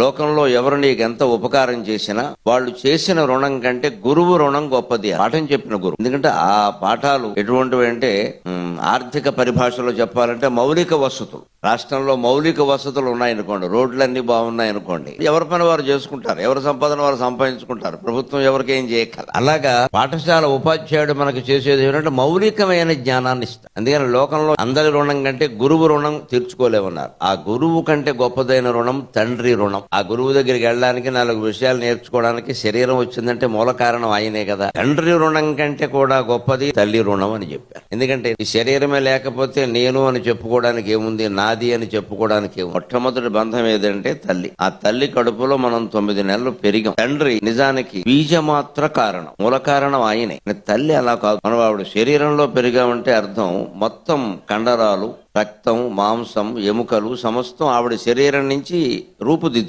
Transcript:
లోకంలో ఎవరు నీకు ఎంత ఉపకారం చేసినా వాళ్ళు చేసిన రుణం కంటే గురువు రుణం గొప్పది. పాఠం చెప్పిన గురువు. ఎందుకంటే ఆ పాఠాలు ఎటువంటివి అంటే ఆర్థిక పరిభాషలో చెప్పాలంటే మౌలిక వసతులు. రాష్ట్రంలో మౌలిక వసతులు ఉన్నాయనుకోండి రోడ్లన్నీ బాగున్నాయనుకోండి. ఎవరి పని వారు చేసుకుంటారు ఎవరి సంపాదన వారు సంపాదించుకుంటారు ప్రభుత్వం ఎవరికి ఏం చేయగల అలాగా పాఠశాల ఉపాధ్యాయుడు మనకు చేసేది ఏంటంటే మౌలికమైన జ్ఞానాన్ని ఇస్తారు అందుకని లోకంలో అందరి రుణం కంటే గురువు రుణం తీర్చుకోలేమన్నారు. ఆ గురువు కంటే గొప్పదైన రుణం తండ్రి రుణం. ఆ గురువు దగ్గరికి వెళ్ళడానికి నాలుగు విషయాలు నేర్చుకోవడానికి శరీరం వచ్చిందంటే మూల కారణం ఆయనే కదా. తండ్రి రుణం కంటే కూడా గొప్పది తల్లి రుణం అని చెప్పారు. ఎందుకంటే ఈ శరీరమే లేకపోతే నేను అని చెప్పుకోవడానికి ఏముంది నాది అని చెప్పుకోవడానికి ఏముంది? మొట్టమొదటి బంధం ఏదంటే తల్లి. ఆ తల్లి కడుపులో మనం తొమ్మిది నెలలు పెరిగాం. తండ్రి నిజానికి బీజమాత్ర కారణం మూల కారణం ఆయనే. తల్లి అలా కాదు. మనం ఆవిడ శరీరంలో పెరిగామంటే అర్థం మొత్తం కండరాలు రక్తం మాంసం ఎముకలు సమస్తం ఆవిడ శరీరం నుంచి రూపుదిద్దు